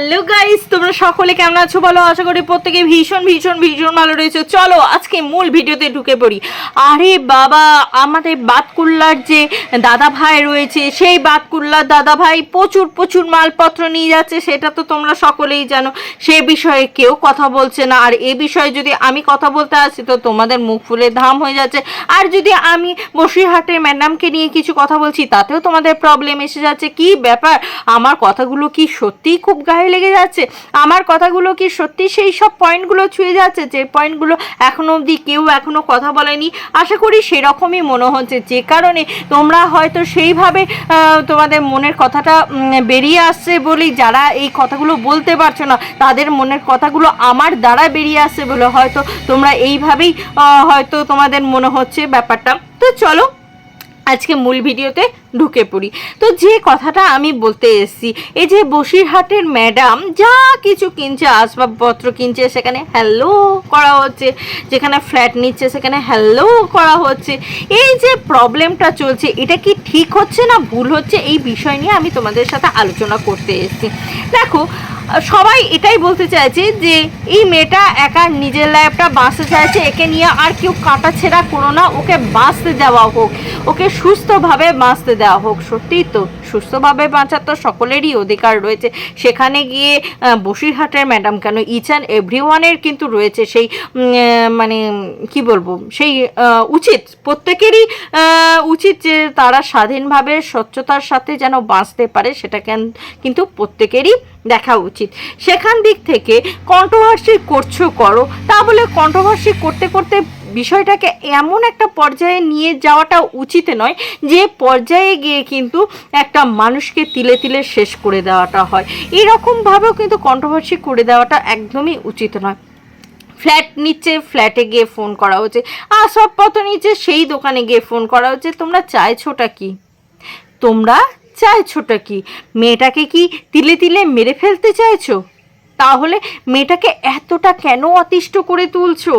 Hello guys তোমরা সকলে কেমন আছো বলো? আশা করি প্রত্যেকে ভীষণ ভীষণ ভীষণ ভালো রয়েছে। চলো, আজকে মূল ভিডিওতে ঢুকে পড়ি। আরে বাবা, আমাদের বাতকুল্লার যে দাদা ভাই রয়েছে, সেই বাতকুল্লার দাদা ভাই প্রচুর প্রচুর মালপত্র নিয়ে যাচ্ছে, সেটা তো তোমরা সকলেই জানো। সে বিষয়ে কেউ কথা বলছে না। আর এ বিষয়ে যদি আমি কথা বলতে আসি, তো তোমাদের মুখ ফুলে ধাম হয়ে যাচ্ছে। আর যদি আমি বসিরহাটের ম্যাডামকে নিয়ে কিছু কথা বলছি, তাতেও তোমাদের প্রবলেম এসে যাচ্ছে। কি ব্যাপার? আমার কথাগুলো কি সত্যিই খুব গায়ে লেগে যাচ্ছে। আমার কথাগুলো কি সত্যি? সেই সব পয়েন্টগুলো ছুঁয়ে যাচ্ছে। যে পয়েন্টগুলো এখনও অবধি কেউ এখনও কথা বলেনি। আশা করি সেরকমই মনে হচ্ছে। যে কারণে তোমরা হয়তো সেইভাবে তোমাদের মনের কথাটা বেরিয়ে আসছে বলেই যারা এই কথাগুলো বলতে পারছ না, তাদের মনের কথাগুলো আমার দ্বারা বেরিয়ে আসছে বলে হয়তো তোমরা এইভাবেই হয়তো তোমাদের মনে হচ্ছে ব্যাপারটা। তো চলো, আজকে মূল ভিডিওতে ঢুকে পড়ি। তো যে কথাটা আমি বলতে এসেছি, এই যে বসিরহাটের ম্যাডাম যা কিছু কিনছে, আসবাবপত্র কিনছে, সেখানে হ্যালো করা হচ্ছে, যেখানে ফ্ল্যাট নিচ্ছে, সেখানে হ্যালো করা হচ্ছে। এই যে প্রবলেমটা চলছে, এটা কি ঠিক হচ্ছে না ভুল হচ্ছে, এই বিষয় নিয়ে আমি তোমাদের সাথে আলোচনা করতে এসেছি। দেখো, সবাই এটাই বলতে চাইছে যে, এই মেয়েটা একা নিজের লাইফটা বাঁচতে চাইছে, একে নিয়ে আর কেউ কাটা ছেঁড়া করো না, ওকে বাঁচতে দেওয়া হোক, ওকে সুস্থভাবে বাঁচতে দেওয়া হোক, সত্যিই তো সুস্থভাবে বাঁচার তো সকলেরই অধিকার রয়েছে। সেখানে গিয়ে বসিরহাটের ম্যাডাম কেন? ইচ অ্যান্ড এভরি ওয়ানের কিন্তু রয়েছে সেই মানে কি বলব, সেই উচিত। প্রত্যেকেরই উচিত যে তারা স্বাধীনভাবে স্বচ্ছতার সাথে যেন বাঁচতে পারে, সেটা কেন- কিন্তু প্রত্যেকেরই দেখা উচিত। সেখান দিক থেকে কন্ট্রোভার্সি করছ করো। তা বলে কন্ট্রোভার্সি করতে করতে বিষয়টাকে এমন একটা পর্যায়ে নিয়ে যাওয়াটা উচিত নয় যে পর্যায়ে গিয়ে কিন্তু একটা মানুষকে তিলে তিলে শেষ করে দেওয়াটা হয়। এরকমভাবেও কিন্তু কন্ট্রোভার্সি করে দেওয়াটা একদমই উচিত নয়। ফ্ল্যাট নিচ্ছে ফ্ল্যাটে গিয়ে ফোন করা হচ্ছে। আসবাবপত্র নিচ্ছে সেই দোকানে গিয়ে ফোন করা হচ্ছে। তোমরা চাইছোটা কি? তোমরা চাইছোটা কি? মেয়েটাকে কি তিলে তিলে মেরে ফেলতে চাইছো? তাহলে মেয়েটাকে এতটা কেন অতিষ্ঠ করে তুলছো?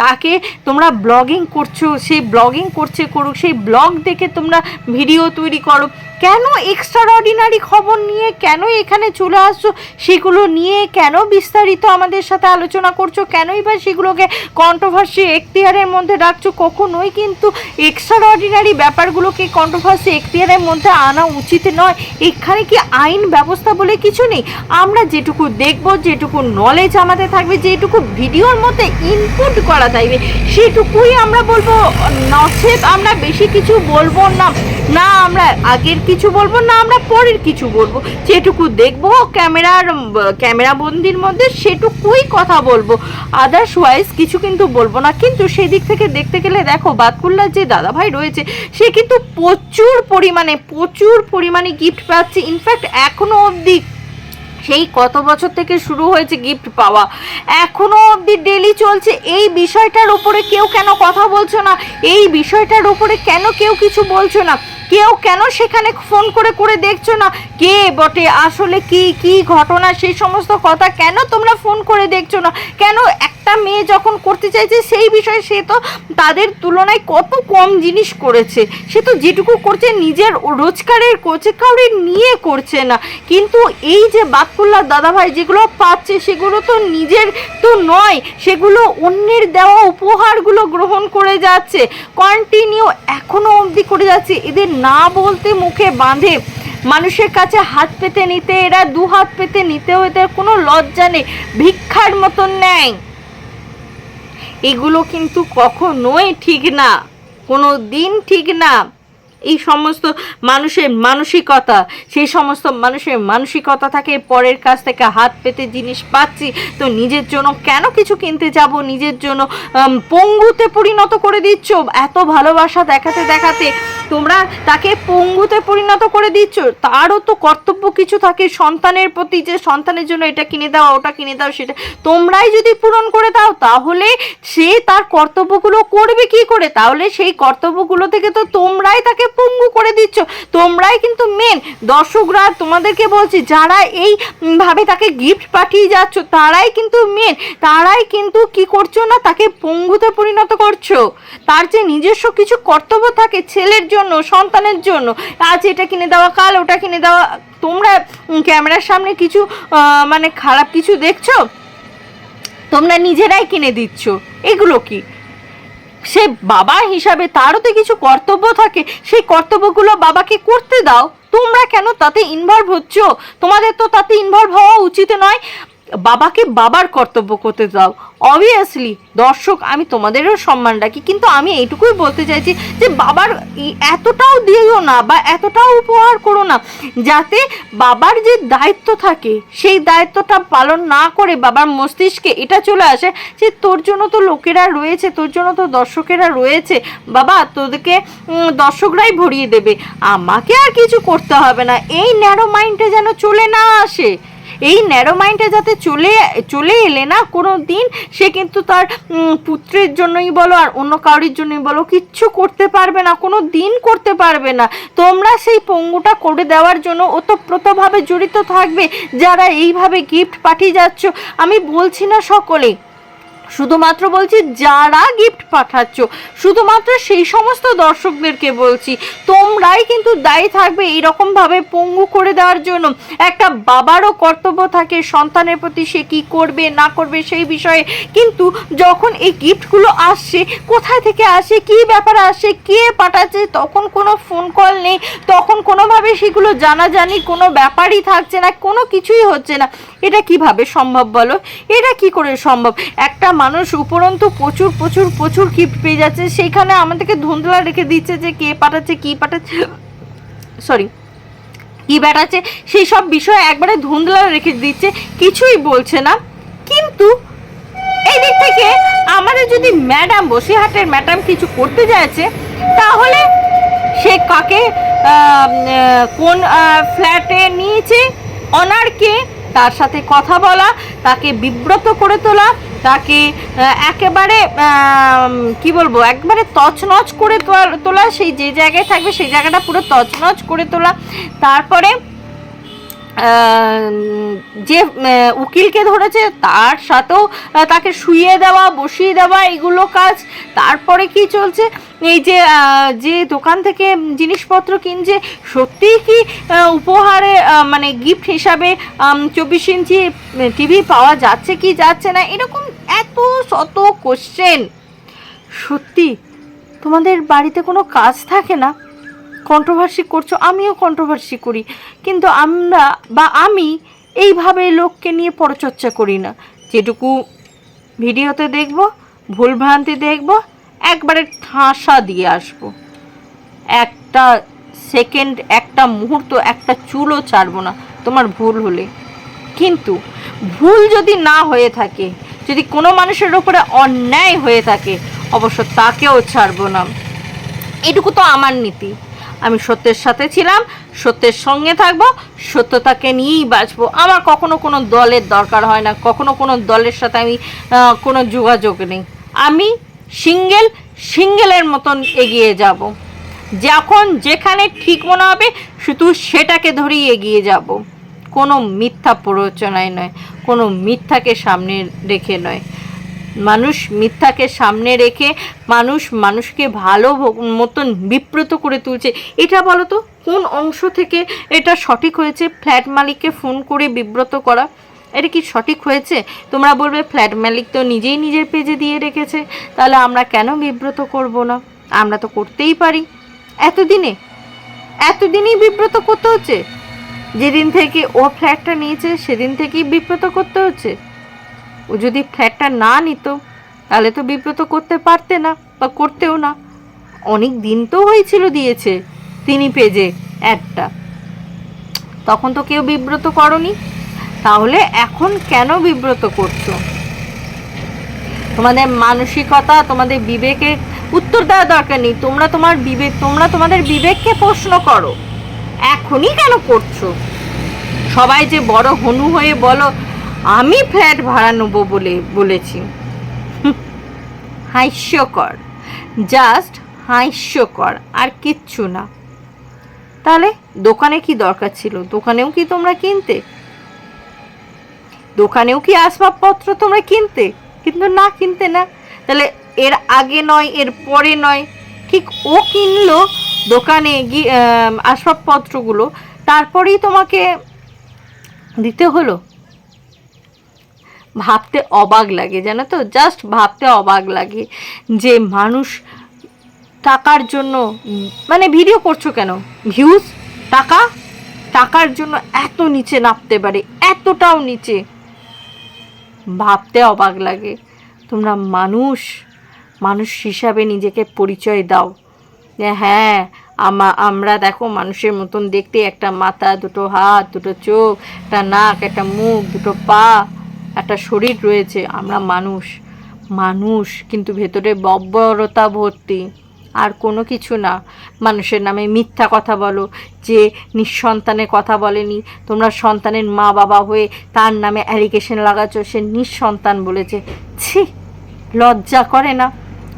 তাকে তোমরা ব্লগিং করছ, সেই ব্লগিং করছে করুক, সেই ব্লগ দেখে তোমরা ভিডিও তৈরি করো। কেন এক্সট্রা অর্ডিনারি খবর নিয়ে কেন এখানে চলে আসছো? সেগুলো নিয়ে কেন বিস্তারিত আমাদের সাথে আলোচনা করছ? কেনই বা সেগুলোকে কন্ট্রোভার্সি এখতিয়ারের মধ্যে রাখছো? কখনোই কিন্তু এক্সট্রা অর্ডিনারি ব্যাপারগুলোকে কন্ট্রোভার্সি এখতিয়ারের মধ্যে আনা উচিত নয়। এখানে কি আইন ব্যবস্থা বলে কিছু নেই? আমরা যেটুকু দেখব, যেটুকু নলেজ আমাদের থাকবে, যেটুকু ভিডিওর মধ্যে ইনপুট করা থাকবে, সেটুকুই আমরা বলব। নচেত আমরা বেশি কিছু বলব না। না, আমরা আগের কিছু বলব না, আমরা পরের কিছু বলব। যেটুকু দেখব ক্যামেরার ক্যামেরা বন্দির মধ্যে সেটুকুই কথা বলব। আদার্স ওয়াইজ কিছু কিন্তু বলব না। কিন্তু সেদিক থেকে দেখতে গেলে দেখো, বাতকুল্লার যে দাদাভাই রয়েছে, সে কিন্তু প্রচুর পরিমাণে প্রচুর পরিমাণে গিফট পাচ্ছে। ইনফ্যাক্ট এখনও অবধি সেই কত বছর থেকে শুরু হয়েছে গিফট পাওয়া। এখনও অবধি ডেলি চলছে। এই বিষয়টার উপরে কেউ কেন কথা বলছো না? এই বিষয়টার উপরে কেন কেউ কিছু বলছো না? কেউ কেন সেখানে ফোন করে করে দেখছ না? কে বটে? আসলে কি কি ঘটনা? সেই সমস্ত কথা কেন তোমরা ফোন করে দেখছ না? কেন একটা মেয়ে যখন করতে চাইছে সেই বিষয়ে সে তো তাদের তুলনায় কত কম জিনিস করেছে। সে তো যেটুকু করছে নিজের রোজগারের কোচে, কাউরি নিয়ে করছে না। কিন্তু এই যে বাতকুল্লার দাদাভাই যেগুলো পাচ্ছে, সেগুলো তো নিজের তো নয়, সেগুলো অন্যের দেওয়া উপহারগুলো গ্রহণ করে যাচ্ছে কন্টিনিউ এখনও অবধি করে যাচ্ছে। এদের না বলতে মুখে বাঁধে। মানুষের কাছে হাত পেতে নিতে, এরা দু হাত পেতে নিতে এদের কোনো লজ্জা নেই, ভিক্ষার মতন নেয় এগুলো কিন্তু কখনোই ঠিক না, কোনো দিন ঠিক না। এই সমস্ত মানুষের মানসিকতা, সেই সমস্ত মানুষের মানসিকতা থাকে, পরের কাছ থেকে হাত পেতে জিনিস পাচ্ছি, তো নিজের জন্য কেন কিছু কিনতে যাব? নিজের জন্য পঙ্গুতে পরিণত করে দিচ্ছ? এত ভালোবাসা দেখাতে দেখাতে তোমরা তাকে পঙ্গুতে পরিণত করে দিচ্ছ? তারও তো কর্তব্য কিছু থাকে, সন্তানের প্রতি যে সন্তানের জন্য এটা কিনে দাও, ওটা কিনে দাও, সেটা তোমরাই যদি পূরণ করে দাও, তাহলে সে তার কর্তব্যগুলো করবে কি করে? তাহলে সেই কর্তব্যগুলো থেকে তো তোমরাই তাকে পঙ্গু করে দিচ্ছ। তোমরাই কিন্তু মেন দর্শকরা তোমাদেরকে বলছি, যারা এই ভাবে তাকে গিফট পাঠিয়ে যাচ্ছ, তারাই কিন্তু মেন তারাই কিন্তু কি করছ না, তাকে পঙ্গুতে পরিণত করছ। তার যে নিজস্ব কিছু কর্তব্য থাকে ছেলের জন্য, সন্তানের জন্য আজ এটা কিনে দেওয়া কাল, ওটা কিনে দেওয়া, তোমরা ক্যামেরার সামনে কিছু মানে খারাপ কিছু দেখছ? তোমরা নিজেরাই কিনে দিচ্ছ। এগুলো কি? সে বাবা হিসাবে তারও তো কিছু কর্তব্য থাকে। সেই কর্তব্যগুলো বাবাকে করতে দাও। তোমরা কেন তাতে ইনভলভ হচ্ছ? তোমাদের তো তাতে ইনভলভ হওয়া উচিত নয়। বাবাকে বাবার কর্তব্য করতে দাও অবভিয়াসলি দর্শক, আমি তোমাদেরও সম্মান রাখি, কিন্তু আমি এইটুকুই বলতে চাইছি যে বাবার এতটাও দিও না বা এতটাও উপহার করো না, যাতে বাবার যে দায়িত্ব থাকে, সেই দায়িত্বটা পালন না করে বাবার মস্তিষ্কে এটা চলে আসে যে তোর জন্য তো লোকেরা রয়েছে, তোর জন্য তো দর্শকেরা রয়েছে, বাবা তোদেরকে দর্শকরাই ভরিয়ে দেবে। আমাকে আর কিছু করতে হবে না, এই ন্যারো মাইন্ডে যেন চলে না আসে। এই ন্যারো মাইন্ডে যাতে চলে চলে এলে না কোনো দিন সে কিন্তু তার পুত্রের জন্যই বলো আর অন্য কারোর জন্যই বলো, কিচ্ছু করতে পারবে না কোনো দিন করতে পারবে না। তোমরা সেই পঙ্গুটা করে দেওয়ার জন্য ওতপ্রোতভাবে জড়িত থাকবে, যারা এইভাবে গিফট পাঠিয়ে যাচ্ছ। আমি বলছি না সকলে শুধুমাত্র বলছি, যারা গিফট পাঠাচ্ছ, শুধুমাত্র সেই সমস্ত দর্শকদেরকে বলছি, তোমরাই কিন্তু দায়ী থাকবে এইরকমভাবে পঙ্গু করে দেওয়ার জন্য। একটা বাবারও কর্তব্য থাকে সন্তানের প্রতি সে কি করবে, না করবে সেই বিষয়ে। কিন্তু যখন এই গিফটগুলো আসছে, কোথায় থেকে আসে, কি ব্যাপার আসে, কে পাঠাচ্ছে, তখন কোনো ফোন কল নেই, তখন কোনোভাবে সেগুলো জানাজানি, কোনো ব্যাপারই থাকছে না, কোনো কিছুই হচ্ছে না। এটা কীভাবে সম্ভব বলো? এটা কি করে সম্ভব? একটা মানুষ উপরন্তু প্রচুর প্রচুর প্রচুর গিফট পেয়ে যাচ্ছে। সেইখানে আমাদেরকে ধুন্দলা রেখে দিচ্ছে যে কে পাঠাচ্ছে, কি পাঠাচ্ছে সরি কি বেড়াচ্ছে, সেই সব বিষয়ে একবারে ধুন্দলা রেখে দিচ্ছে, কিছুই বলছে না। কিন্তু এই দিক থেকে আমাদের যদি ম্যাডাম বসিরহাটের ম্যাডাম কিছু করতে যাচ্ছে, তাহলে সে কাকে কোন ফ্ল্যাটে নিয়েছে অনারকে তার সাথে কথা বলা, তাকে বিব্রত করে তোলা তাকে একেবারে কি বলব, একবারে তছনছ করে তোলা- সেই যে জায়গায় থাকবে, সেই জায়গাটা পুরো তছনছ করে তোলা। তারপরে যে উকিলকে ধরেছে, তার সাথেও তাকে শুইয়ে দেওয়া, বসিয়ে দেওয়া, এগুলো কাজ। তারপরে কি চলছে? এই যে যে দোকান থেকে জিনিসপত্র কিনছে, সত্যিই কি উপহারে মানে গিফট হিসাবে চব্বিশ ইঞ্চি টিভি পাওয়া যাচ্ছে কি যাচ্ছে না? এরকম এত শত কোশ্চেন সত্যি, তোমাদের বাড়িতে কোনো কাজ থাকে না? কন্ট্রোভার্সি করছ, আমিও কন্ট্রোভার্সি করি। কিন্তু আমরা বা আমি এইভাবে লোককে নিয়ে পরচর্চা করি না। যেটুকু ভিডিওতে দেখব, ভুলভ্রান্তি দেখব, একবারে ঠাসা দিয়ে আসব। একটা সেকেন্ড, একটা মুহূর্ত, একটা চুলও ছাড়বো না, তোমার ভুল হলে। কিন্তু ভুল যদি না হয়ে থাকে, যদি কোনো মানুষের ওপরে অন্যায় হয়ে থাকে, অবশ্য তাকেও ছাড়বো না। এটুকু তো আমার নীতি। আমি সত্যের সাথে ছিলাম, সত্যের সঙ্গে থাকব, সত্যতাকে নিয়েই বাঁচবো। আমার কখনো কোনো দলের দরকার হয় না, কখনো কোনো দলের সাথে আমি কোনো যোগাযোগ নেই। আমি সিঙ্গেল, সিঙ্গেলের মতন এগিয়ে যাব। যখন যেখানে ঠিক মনে হবে, শুধু সেটাকে ধরেই এগিয়ে যাব। কোনো মিথ্যা প্ররোচনায় নয়, কোনো মিথ্যাকে সামনে রেখে নয়। মানুষ মিথ্যাকে সামনে রেখে মানুষ মানুষকে ভালো মতন বিব্রত করে তুলছে। এটা বলো তো কোন অংশ থেকে এটা সঠিক হয়েছে? ফ্ল্যাট মালিককে ফোন করে বিব্রত করা। এটা কি সঠিক হয়েছে? তোমরা বলবে, ফ্ল্যাট মালিক তো নিজেই নিজের পেজে দিয়ে রেখেছে। তাহলে আমরা কেন বিব্রত করব না? আমরা তো করতেই পারি। এতদিনে, এতদিনই বিব্রত করতে হচ্ছে। যেদিন থেকে ও ফ্ল্যাটটা নিয়েছে, সেদিন থেকেই বিব্রত করতে হচ্ছে। ও যদি ফ্ল্যাটটা না নিত, তাহলে তো বিব্রত করতে পারতে না বা করতেও না। অনেক দিন তো হয়েছিল দিয়েছে তিনি পেজে একটা। তখন তো কেউ বিব্রত করনি। তাহলে এখন কেন বিব্রত করছ? তোমাদের মানসিকতা, তোমাদের বিবেকে উত্তর দেওয়া দরকার নেই। তোমরা তোমার বিবেক তোমরা তোমাদের বিবেককে প্রশ্ন করো। এখনই কেন করছ? সবাই যে বড় হনু হয়ে বলো আমি ফ্ল্যাট ভাড়া নেব বলে বলেছি। হাস্যকর। জাস্ট হাস্যকর, আর কিচ্ছু না। তাহলে দোকানে কি দরকার ছিল? দোকানেও কি তোমরা কিনতে? দোকানেও কি আসবাবপত্র তোমরা কিনতে? কিন্তু না, কিনতে না। তাহলে এর আগে নয়, এর পরে নয়, ঠিক ও কিনলো দোকানে গিয়ে আসবাবপত্রগুলো, তারপরেই তোমাকে দিতে হলো? ভাবতে অবাক লাগে, জানো তো? জাস্ট ভাবতে অবাক লাগে যে মানুষ টাকার জন্য মানে ভিডিও করছ কেন? ভিউজ টাকা? টাকার জন্য এত নিচে নামতে পারে, এতটাও নিচে। ভাবতে অবাক লাগে। তোমরা মানুষ মানুষ হিসাবে নিজেকে পরিচয় দাও। যে হ্যাঁ আমা, আমরা দেখো মানুষের মতন দেখতে, একটা মাথা, দুটো হাত, দুটো চোখ, একটা নাক, একটা মুখ, দুটো পা। একটা শরীর রয়েছে, আমরা মানুষ মানুষ, কিন্তু ভেতরে বব্বরতা ভর্তি। আর কোনো কিছু না। মানুষের নামে মিথ্যা কথা বলো, যে নিঃসন্তানের কথা বলেনি। তোমরা সন্তানের মা বাবা হয়ে তার নামে অ্যালিগেশন লাগাচ্ছ, সে নিঃসন্তান বলেছে। ছি, লজ্জা করে না?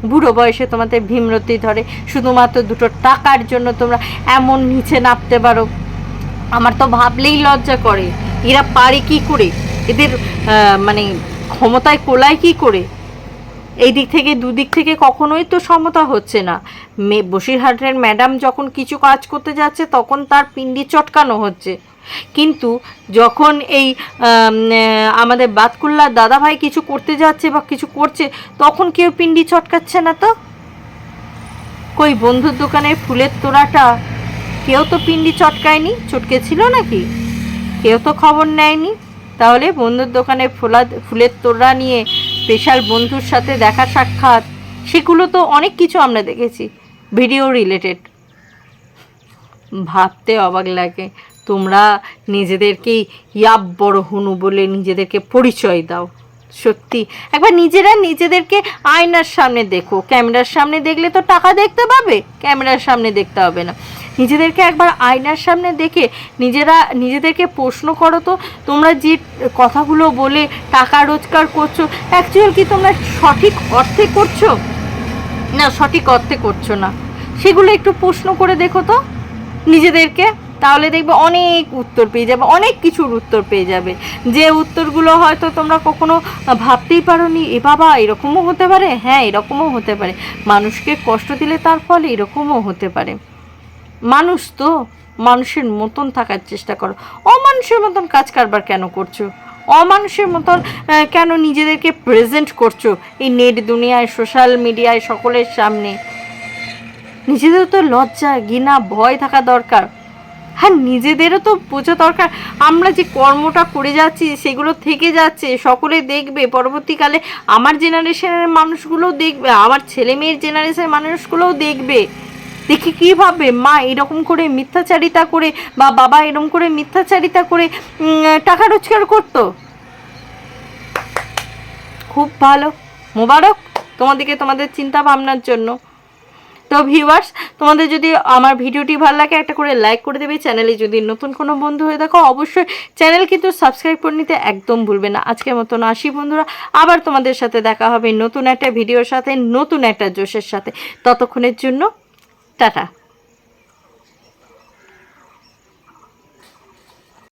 বুড়ো বয়সে তোমাদের ভীমরতি ধরে, শুধুমাত্র দুটো টাকার জন্য তোমরা এমন নিচে নামতে পারো। আমার তো ভাবলেই লজ্জা করে। এরা পারে কি করে? এদের মানে ক্ষমতায় কোলায় কি করে? এই দিক থেকে দুদিক থেকে কখনোই তো সমতা হচ্ছে না। মে, বসিরহাটের ম্যাডাম যখন কিছু কাজ করতে যাচ্ছে, তখন তার পিন্ডি চটকানো হচ্ছে। কিন্তু যখন এই আমাদের বাতকুল্লার দাদাভাই কিছু করতে যাচ্ছে বা কিছু করছে, তখন কেউ পিন্ডি চটকাচ্ছে না তো? কই, বন্ধুর দোকানের ফুলের তোড়াটা, কেউ তো পিন্ডি চটকায়নি? চটকে ছিল নাকি? কেউ তো খবর নেয়নি? তাহলে বন্ধুর দোকানে ফোলা ফুলের তোড়া নিয়ে স্পেশাল বন্ধুর সাথে দেখা সাক্ষাৎ, সেগুলো তো অনেক কিছু আমরা দেখেছি ভিডিও রিলেটেড ভাবতে অবাক লাগে, তোমরা নিজেদেরকেই ইয়াব বড় হুনু বলে নিজেদেরকে পরিচয় দাও। সত্যি, একবার নিজেরা নিজেদেরকে আয়নার সামনে দেখো, ক্যামেরার সামনে দেখলে তো টাকা দেখতে পাবে, ক্যামেরার সামনে দেখতে হবে না। নিজেদেরকে একবার আয়নার সামনে দেখে নিজেরা, নিজেদেরকে প্রশ্ন করো তো, তোমরা যে কথাগুলো বলে টাকা রোজগার করছ অ্যাকচুয়াল কি তোমরা সঠিক অর্থে করছ? না, সঠিক অর্থে করছ না। সেগুলো একটু প্রশ্ন করে দেখো তো নিজেদেরকে, তাহলে দেখবে অনেক উত্তর পেয়ে যাবে, অনেক কিছুর উত্তর পেয়ে যাবে। যে উত্তরগুলো হয়তো তোমরা কখনো ভাবতেই পারোনি, এ বাবা, এরকমও হতে পারে? হ্যাঁ এরকমও হতে পারে। মানুষকে কষ্ট দিলে তার ফলে এরকমও হতে পারে। মানুষ তো মানুষের মতন থাকার চেষ্টা করো। অমানুষের মতন কাজ কারবার কেন করছ? অমানুষের মতন কেন নিজেদেরকে প্রেজেন্ট করছ এই নেট দুনিয়ায় সোশ্যাল মিডিয়ায় সকলের সামনে? নিজেদের তো লজ্জা, ঘৃণা, ভয় থাকা দরকার। হ্যাঁ নিজেদেরও তো বোঝা দরকার। আমরা যে কর্মটা করে যাচ্ছি, সেগুলো থেকে যাচ্ছে, সকলে দেখবে। পরবর্তীকালে আমার জেনারেশনের মানুষগুলোও দেখবে, আমার ছেলে মেয়ের জেনারেশনের মানুষগুলোও দেখবে। দেখি কী মা এরকম করে মিথ্যাচারিতা করে বা বাবা এরকম করে মিথ্যাচারিতা করে টাকা রোজগার করতো? খুব ভালো। মোবারক, তোমাদেরকে তোমাদের চিন্তা ভাবনার জন্য। তো ভিউয়ার্স তোমাদের যদি আমার ভিডিওটি ভালো লাগে, একটা করে লাইক করে দেবে। চ্যানেলে যদি নতুন কোনো বন্ধু হয়ে থাকো, অবশ্যই চ্যানেল কিন্তু সাবস্ক্রাইব করে নিতে একদম ভুলবে না। আজকের মতন আসি বন্ধুরা, আবার তোমাদের সাথে দেখা হবে নতুন একটা ভিডিওর সাথে, নতুন একটা জোশের সাথে। ততক্ষণের জন্য টাটা।